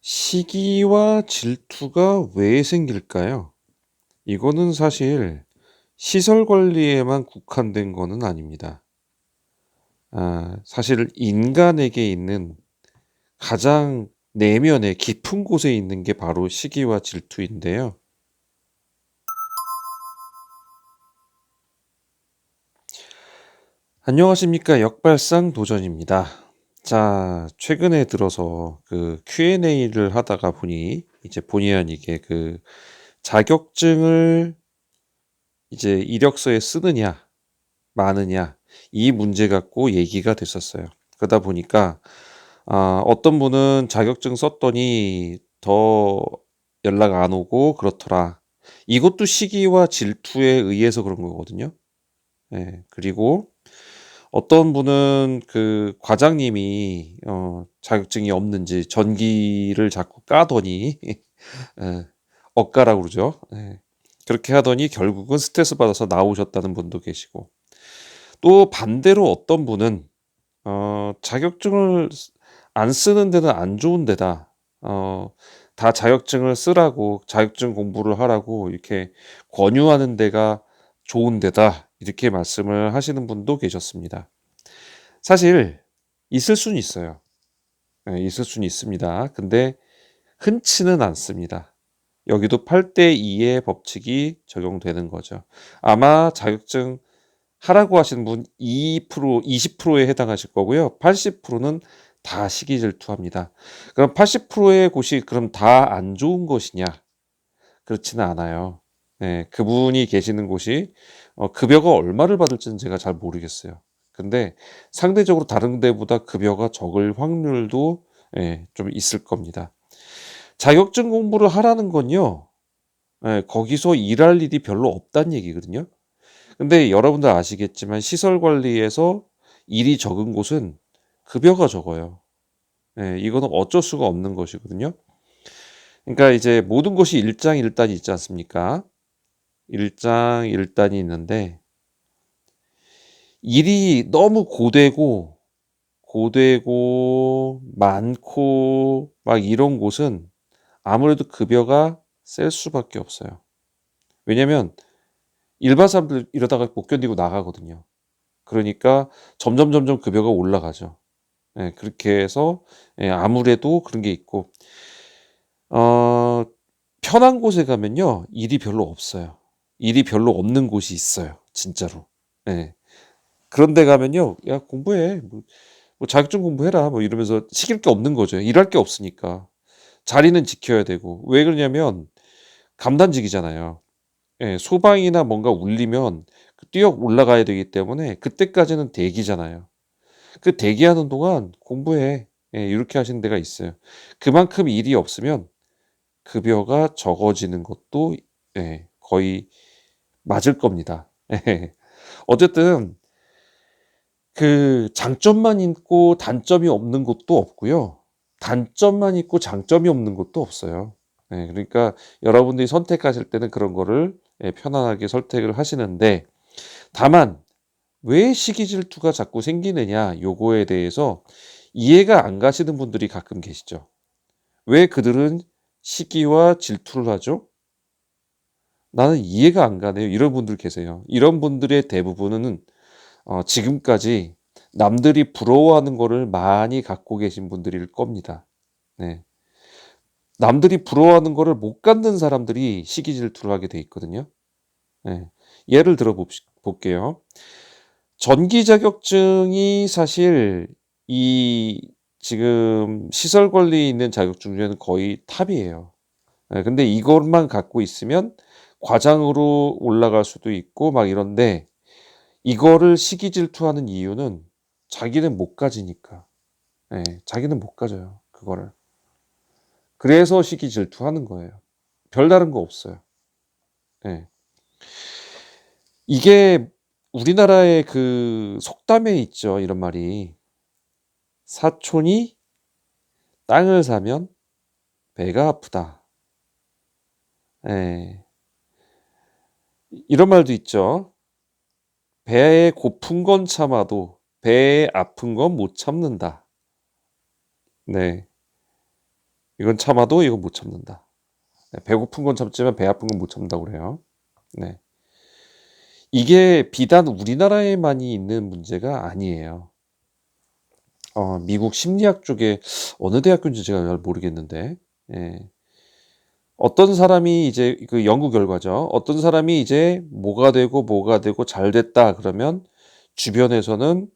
시기와 질투가 왜 생길까요? 이거는 사실 시설 관리에만 국한된 거는 아닙니다. 아, 사실 인간에게 있는 가장 내면의 깊은 곳에 있는 게 바로 시기와 질투인데요. 안녕하십니까. 역발상 도전입니다. 자, 최근에 들어서 그 Q&A를 하다가 보니 이제 본의 아니게 그 자격증을 이제 이력서에 쓰느냐, 마느냐, 이 문제 갖고 얘기가 됐었어요. 그러다 보니까, 아, 어떤 분은 자격증 썼더니 더 연락 안 오고 그렇더라. 이것도 시기와 질투에 의해서 그런 거거든요. 예, 그리고 어떤 분은 그 과장님이 어, 자격증이 없는지 전기를 자꾸 까더니 예, 엇가라고 그러죠. 예, 그렇게 하더니 결국은 스트레스 받아서 나오셨다는 분도 계시고 또 반대로 어떤 분은 어, 자격증을 안 쓰는 데는 안 좋은 데다. 어, 다 자격증을 쓰라고 자격증 공부를 하라고 이렇게 권유하는 데가 좋은 데다. 이렇게 말씀을 하시는 분도 계셨습니다. 사실 있을 수는 있어요. 네, 있을 수는 있습니다. 근데 흔치는 않습니다. 여기도 8대 2의 법칙이 적용되는 거죠. 아마 자격증 하라고 하시는 분 2%, 20%에 해당하실 거고요. 80%는 다 시기 질투합니다. 그럼 80%의 곳이 그럼 다 안 좋은 것이냐? 그렇지는 않아요. 네, 그분이 계시는 곳이 어, 급여가 얼마를 받을지는 제가 잘 모르겠어요. 근데 상대적으로 다른 데보다 급여가 적을 확률도 예, 좀 있을 겁니다. 자격증 공부를 하라는 건요, 예, 거기서 일할 일이 별로 없다는 얘기거든요. 근데 여러분들 아시겠지만 시설 관리에서 일이 적은 곳은 급여가 적어요. 예, 이거는 어쩔 수가 없는 것이거든요. 그러니까 이제 모든 것이 일장일단이 있지 않습니까? 일장일단이 있는데 일이 너무 고되고 고되고 많고 막 이런 곳은 아무래도 급여가 셀 수밖에 없어요. 왜냐면 일반 사람들 이러다가 못 견디고 나가거든요. 그러니까 점점 점점 급여가 올라가죠. 예, 그렇게 해서 예, 아무래도 그런 게 있고 어, 편한 곳에 가면요 일이 별로 없어요. 일이 별로 없는 곳이 있어요. 진짜로. 예. 그런 데 가면요. 야, 공부해. 뭐, 뭐 자격증 공부해라. 뭐 이러면서 시킬 게 없는 거죠. 일할 게 없으니까. 자리는 지켜야 되고. 왜 그러냐면 감단직이잖아요. 예, 소방이나 뭔가 울리면 그 뛰어 올라가야 되기 때문에 그때까지는 대기잖아요. 그 대기하는 동안 공부해. 예, 이렇게 하시는 데가 있어요. 그만큼 일이 없으면 급여가 적어지는 것도 예, 거의 맞을 겁니다. 어쨌든 그 장점만 있고 단점이 없는 것도 없고요. 단점만 있고 장점이 없는 것도 없어요. 네, 그러니까 여러분들이 선택하실 때는 그런 거를 예, 편안하게 선택을 하시는데 다만 왜 시기 질투가 자꾸 생기느냐 요거에 대해서 이해가 안 가시는 분들이 가끔 계시죠. 왜 그들은 시기와 질투를 하죠? 나는 이해가 안 가네요. 이런 분들 계세요. 이런 분들의 대부분은 어, 지금까지 남들이 부러워하는 거를 많이 갖고 계신 분들일 겁니다. 네. 남들이 부러워하는 거를 못 갖는 사람들이 시기 질투를 하게 돼 있거든요. 네. 예를 들어 볼게요. 전기 자격증이 사실 이 지금 시설 관리 있는 자격증 중에는 거의 탑이에요. 네, 근데 이것만 갖고 있으면 과장으로 올라갈 수도 있고 막 이런데 이거를 시기 질투하는 이유는 자기는 못 가지니까. 예, 자기는 못 가져요. 그거를. 그래서 시기 질투하는 거예요. 별다른 거 없어요. 예. 이게 우리나라의 그 속담에 있죠. 이런 말이. 사촌이 땅을 사면 배가 아프다. 예. 이런 말도 있죠. 배에 고픈 건 참아도 배에 아픈 건 못 참는다. 네. 이건 참아도 이건 못 참는다. 네, 배고픈 건 참지만 배 아픈 건 못 참는다고 그래요. 네. 이게 비단 우리나라에만이 있는 문제가 아니에요. 어, 미국 심리학 쪽에 어느 대학교인지 제가 잘 모르겠는데, 예. 어떤 사람이 이제 그 연구 결과죠. 어떤 사람이 이제 뭐가 되고 뭐가 되고 잘 됐다 그러면 주변에서는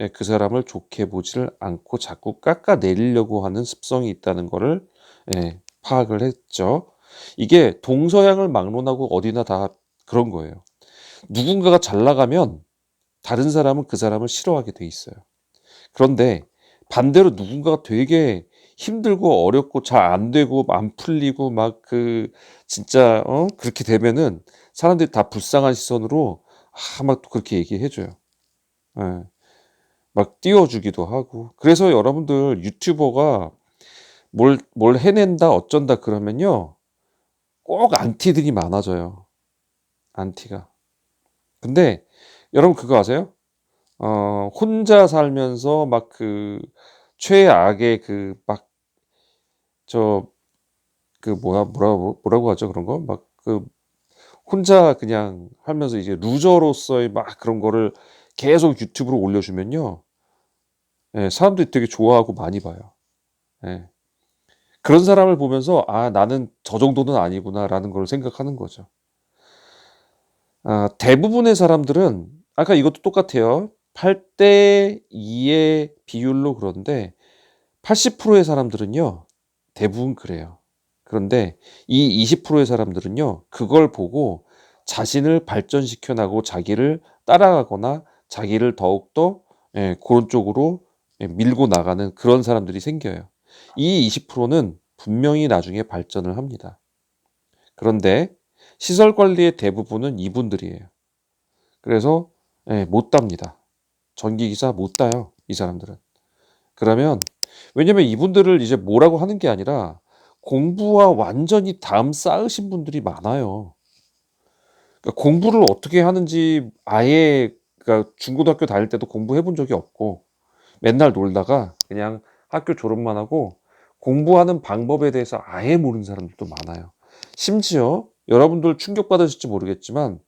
예, 그 사람을 좋게 보지를 않고 자꾸 깎아내리려고 하는 습성이 있다는 거를 예, 파악을 했죠. 이게 동서양을 막론하고 어디나 다 그런 거예요. 누군가가 잘 나가면 다른 사람은 그 사람을 싫어하게 돼 있어요. 그런데 반대로 누군가가 되게 힘들고 어렵고 잘 안 되고 안 풀리고 막 그 진짜 어 그렇게 되면은 사람들이 다 불쌍한 시선으로 아막또 그렇게 얘기해 줘요. 예. 막 띄워 주기도 하고. 그래서 여러분들 유튜버가 뭘 뭘 해낸다 어쩐다 그러면요. 꼭 안티들이 많아져요. 안티가. 근데 여러분 그거 아세요? 어 혼자 살면서 막 그 최악의 그 막 저 그 뭐야 뭐라고 뭐라고 하죠 그런 거? 막 그 혼자 그냥 하면서 이제 루저로서의 막 그런 거를 계속 유튜브로 올려주면요. 예, 사람들이 되게 좋아하고 많이 봐요. 예. 그런 사람을 보면서 '아 나는 저 정도는 아니구나.'라는 걸 생각하는 거죠. 아 대부분의 사람들은 아까 이것도 똑같아요. 8대 2의 비율로 그런데 80%의 사람들은요. 대부분 그래요. 그런데 이 20%의 사람들은요. 그걸 보고 자신을 발전시켜 나가고 자기를 따라가거나 자기를 더욱더 예 고런 쪽으로 예 밀고 나가는 그런 사람들이 생겨요. 이 20%는 분명히 나중에 발전을 합니다. 그런데 시설 관리의 대부분은 이분들이에요. 그래서 예 못 답니다. 전기기사 못 따요. 이 사람들은. 그러면 왜냐면 이분들을 이제 뭐라고 하는 게 아니라 공부와 완전히 담 쌓으신 분들이 많아요. 그러니까 공부를 어떻게 하는지 아예 그러니까 중고등학교 다닐 때도 공부해 본 적이 없고 맨날 놀다가 그냥 학교 졸업만 하고 공부하는 방법에 대해서 아예 모르는 사람들도 많아요. 심지어 여러분들 충격받으실지 모르겠지만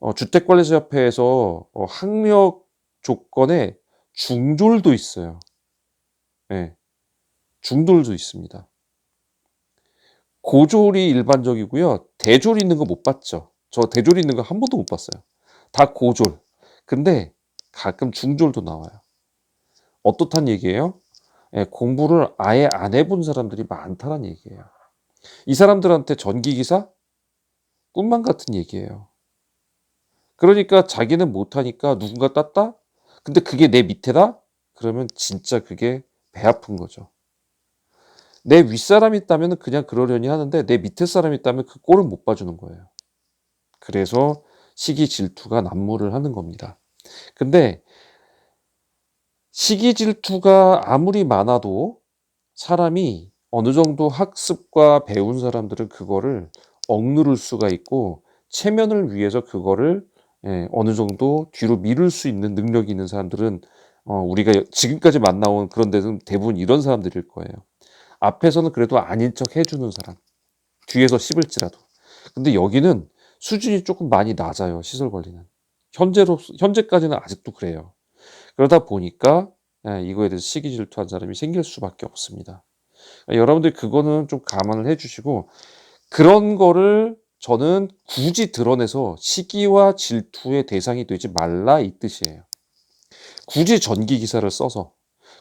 어 주택관리사협회에서 어 학력 조건에 중졸도 있어요. 예. 중졸도 있습니다. 고졸이 일반적이고요. 대졸 있는 거 못 봤죠. 저 대졸 있는 거 한 번도 못 봤어요. 다 고졸. 근데 가끔 중졸도 나와요. 어떻단 얘기예요? 예, 공부를 아예 안 해본 사람들이 많다는 얘기예요. 이 사람들한테 전기기사? 꿈만 같은 얘기예요. 그러니까 자기는 못하니까 누군가 땄다? 근데 그게 내 밑에다? 그러면 진짜 그게 배 아픈 거죠. 내 윗사람이 있다면 그냥 그러려니 하는데 내 밑에 사람이 있다면 그 꼴을 못 봐주는 거예요. 그래서 시기 질투가 난무를 하는 겁니다. 근데 시기 질투가 아무리 많아도 사람이 어느 정도 학습과 배운 사람들은 그거를 억누를 수가 있고 체면을 위해서 그거를 예, 어느 정도 뒤로 미룰 수 있는 능력이 있는 사람들은 어, 우리가 지금까지 만나온 그런 데는 대부분 이런 사람들일 거예요. 앞에서는 그래도 아닌 척 해주는 사람. 뒤에서 씹을지라도. 근데 여기는 수준이 조금 많이 낮아요. 시설 관리는. 현재로, 현재까지는 아직도 그래요. 그러다 보니까 예, 이거에 대해서 시기 질투한 사람이 생길 수밖에 없습니다. 여러분들 그거는 좀 감안을 해주시고 그런 거를 저는 굳이 드러내서 시기와 질투의 대상이 되지 말라 이 뜻이에요. 굳이 전기 기사를 써서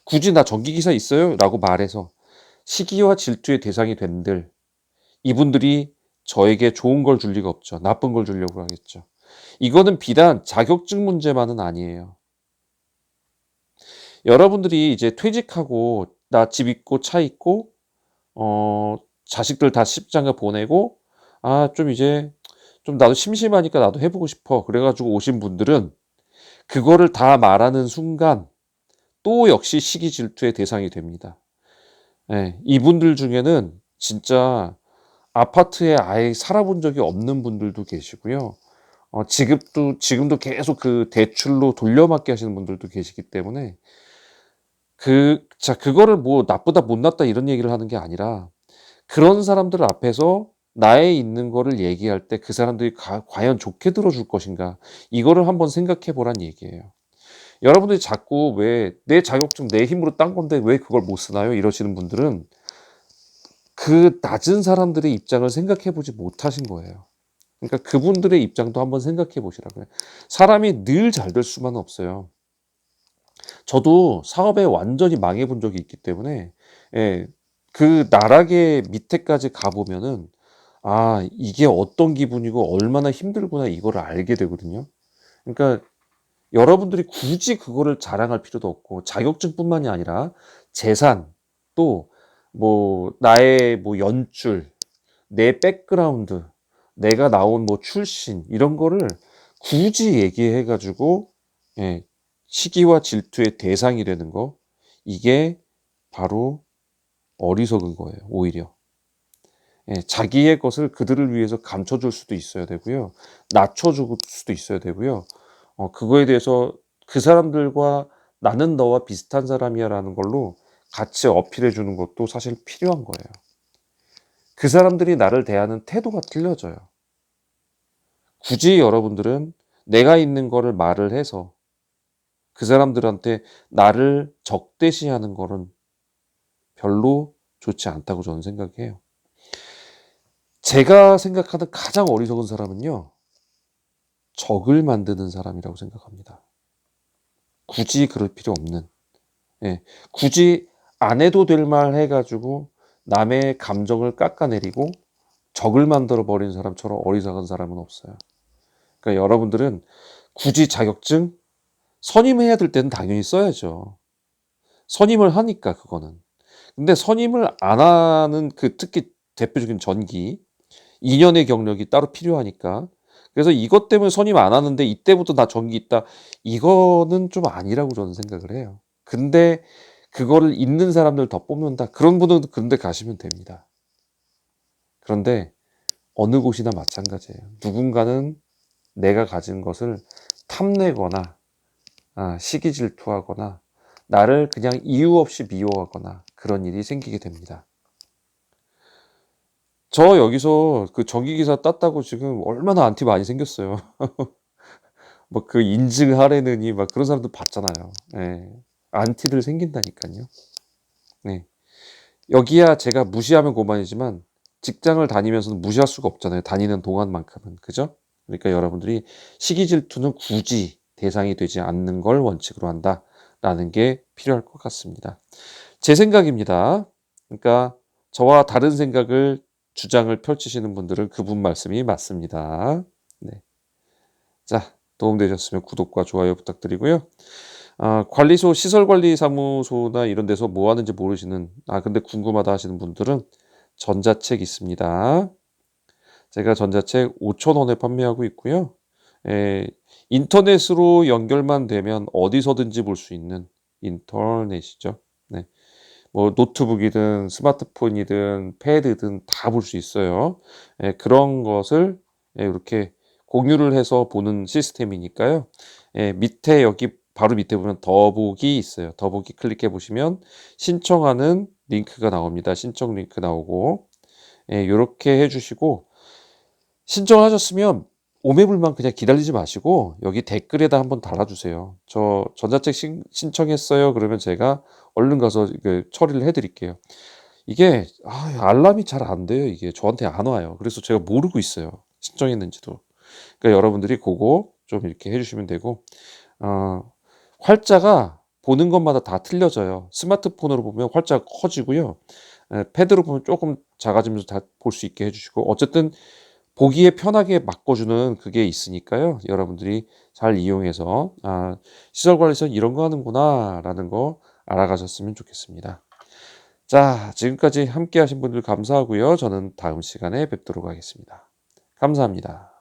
굳이 나 전기 기사 있어요? 라고 말해서 시기와 질투의 대상이 된들 이분들이 저에게 좋은 걸 줄 리가 없죠. 나쁜 걸 주려고 하겠죠. 이거는 비단 자격증 문제만은 아니에요. 여러분들이 이제 퇴직하고 나 집 있고 차 있고 어 자식들 다 십장가 보내고 아 좀 이제 좀 나도 심심하니까 나도 해보고 싶어 그래 가지고 오신 분들은 그거를 다 말하는 순간 또 역시 시기 질투의 대상이 됩니다. 예, 이분들 중에는 진짜 아파트에 아예 살아본 적이 없는 분들도 계시고요. 어, 지금도, 지금도 계속 그 대출로 돌려막기 하시는 분들도 계시기 때문에 그, 자, 그거를 뭐 나쁘다 못났다 이런 얘기를 하는 게 아니라 그런 사람들 앞에서 나의 있는 거를 얘기할 때 그 사람들이 가- 과연 좋게 들어줄 것인가 이거를 한번 생각해 보란 얘기예요. 여러분들이 자꾸 왜 내 자격증 내 힘으로 딴 건데 왜 그걸 못 쓰나요? 이러시는 분들은 그 낮은 사람들의 입장을 생각해 보지 못하신 거예요. 그러니까 그분들의 입장도 한번 생각해 보시라고요. 사람이 늘 잘 될 수만은 없어요. 저도 사업에 완전히 망해 본 적이 있기 때문에 예, 그 나락의 밑에까지 가보면은 아 이게 어떤 기분이고 얼마나 힘들구나 이거를 알게 되거든요. 그러니까 여러분들이 굳이 그거를 자랑할 필요도 없고 자격증뿐만이 아니라 재산 또 뭐 나의 뭐 연출 내 백그라운드 내가 나온 뭐 출신 이런 거를 굳이 얘기해 가지고 예, 시기와 질투의 대상이 되는 거 이게 바로 어리석은 거예요 오히려 예, 자기의 것을 그들을 위해서 감춰줄 수도 있어야 되고요 낮춰줄 수도 있어야 되고요 어, 그거에 대해서 그 사람들과 나는 너와 비슷한 사람이야라는 걸로 같이 어필해 주는 것도 사실 필요한 거예요. 그 사람들이 나를 대하는 태도가 틀려져요. 굳이 여러분들은 내가 있는 거를 말을 해서 그 사람들한테 나를 적대시하는 거는 별로 좋지 않다고 저는 생각해요. 제가 생각하는 가장 어리석은 사람은요, 적을 만드는 사람이라고 생각합니다. 굳이 그럴 필요 없는, 예, 굳이 안 해도 될 말 해가지고 남의 감정을 깎아내리고 적을 만들어 버린 사람처럼 어리석은 사람은 없어요. 그러니까 여러분들은 굳이 자격증 선임해야 될 때는 당연히 써야죠. 선임을 하니까 그거는. 근데 선임을 안 하는 그 특히 대표적인 전기 2년의 경력이 따로 필요하니까 그래서 이것 때문에 선임 안 하는데 이때부터 나 전기 있다 이거는 좀 아니라고 저는 생각을 해요. 근데 그거를 있는 사람들 더 뽑는다 그런 분은 그런데 가시면 됩니다. 그런데 어느 곳이나 마찬가지예요. 누군가는 내가 가진 것을 탐내거나 아, 시기 질투하거나 나를 그냥 이유 없이 미워하거나 그런 일이 생기게 됩니다. 저 여기서 그 전기기사 땄다고 지금 얼마나 안티 많이 생겼어요. 뭐그 인증하래느니 막 그런 사람들 봤잖아요. 예. 안티들 생긴다니까요. 네. 여기야 제가 무시하면 고만이지만 직장을 다니면서는 무시할 수가 없잖아요. 다니는 동안만큼은. 그죠? 그러니까 여러분들이 시기 질투는 굳이 대상이 되지 않는 걸 원칙으로 한다라는 게 필요할 것 같습니다. 제 생각입니다. 그러니까 저와 다른 생각을 주장을 펼치시는 분들은 그분 말씀이 맞습니다. 네. 자, 도움되셨으면 구독과 좋아요 부탁드리고요. 아, 관리소 시설관리사무소나 이런 데서 뭐 하는지 모르시는 아 근데 궁금하다 하시는 분들은 전자책 있습니다. 제가 전자책 5,000원에 판매하고 있고요. 에, 인터넷으로 연결만 되면 어디서든지 볼 수 있는 인터넷이죠. 네. 뭐 노트북이든 스마트폰이든 패드든 다 볼 수 있어요. 에, 그런 것을 에, 이렇게 공유를 해서 보는 시스템이니까요. 에, 밑에 여기 바로 밑에 보면 더보기 있어요. 더보기 클릭해 보시면 신청하는 링크가 나옵니다. 신청 링크 나오고 예, 이렇게 해주시고 신청하셨으면 오매불만 그냥 기다리지 마시고 여기 댓글에다 한번 달아주세요. 저 전자책 신, 신청했어요. 그러면 제가 얼른 가서 그 처리를 해드릴게요. 이게 아, 알람이 잘 안 돼요. 이게 저한테 안 와요. 그래서 제가 모르고 있어요. 신청했는지도. 그러니까 여러분들이 그거 좀 이렇게 해주시면 되고 어, 활자가 보는 것마다 다 틀려져요. 스마트폰으로 보면 활자가 커지고요. 에, 패드로 보면 조금 작아지면서 다 볼 수 있게 해주시고 어쨌든 보기에 편하게 바꿔주는 그게 있으니까요. 여러분들이 잘 이용해서 아, 시설 관리선 이런 거 하는구나 라는 거 알아가셨으면 좋겠습니다. 자, 지금까지 함께 하신 분들 감사하고요. 저는 다음 시간에 뵙도록 하겠습니다. 감사합니다.